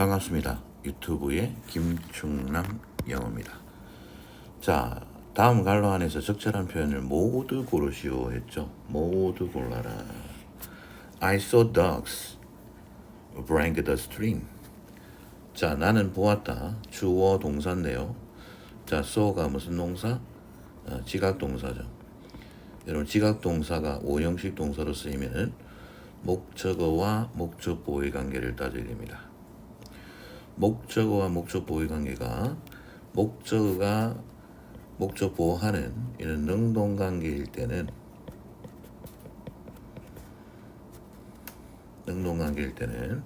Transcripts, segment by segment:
반갑습니다. 유튜브의 김충남 영어입니다. 자, 다음 갈로 안에서 적절한 표현을 모두 고르시오 했죠. 모두 골라라. I saw dogs drank the stream. 자, 나는 보았다. 주어 동사인데요. 자, saw가 무슨 동사? 어, 지각 동사죠. 여러분 지각 동사가 오형식 동사로 쓰이면은 목적어와 목적 보의 관계를 따져야 됩니다. 목적어와 목적 보의 관계가 목적어가 목적 보호하는 이런 능동 관계일 때는 능동 관계일 때는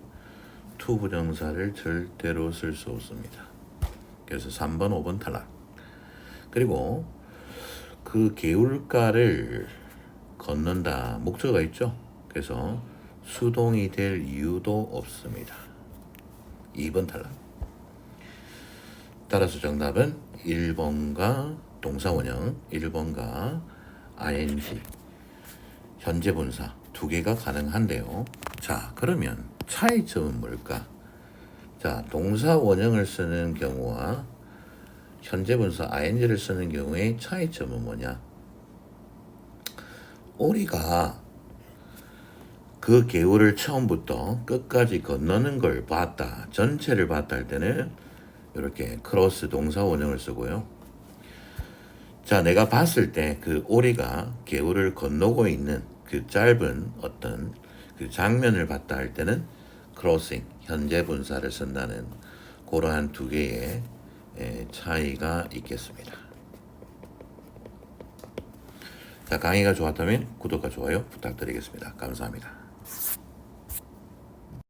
투 부정사를 절대로 쓸 수 없습니다. 그래서 3번, 5번 탈락. 그리고 그 개울가를 걷는다 목적어가 있죠. 그래서 수동이 될 이유도 없습니다. 2번 탈락. 따라서 정답은 1번과 동사원형, 1번과 ing 현재 분사 두 개가 가능한데요. 자, 그러면 차이점은 뭘까? 자, 동사 원형을 쓰는 경우와 현재 분사 ing를 쓰는 경우의 차이점은 뭐냐? 오리가 그 개울을 처음부터 끝까지 건너는 걸 봤다. 전체를 봤다 할 때는 이렇게 크로스 동사 원형을 쓰고요. 자, 내가 봤을 때 그 오리가 개울을 건너고 있는 그 짧은 어떤 그 장면을 봤다 할 때는 크로싱 현재 분사를 쓴다는 그러한 두 개의 에, 차이가 있겠습니다. 자, 강의가 좋았다면 구독과 좋아요 부탁드리겠습니다. 감사합니다. you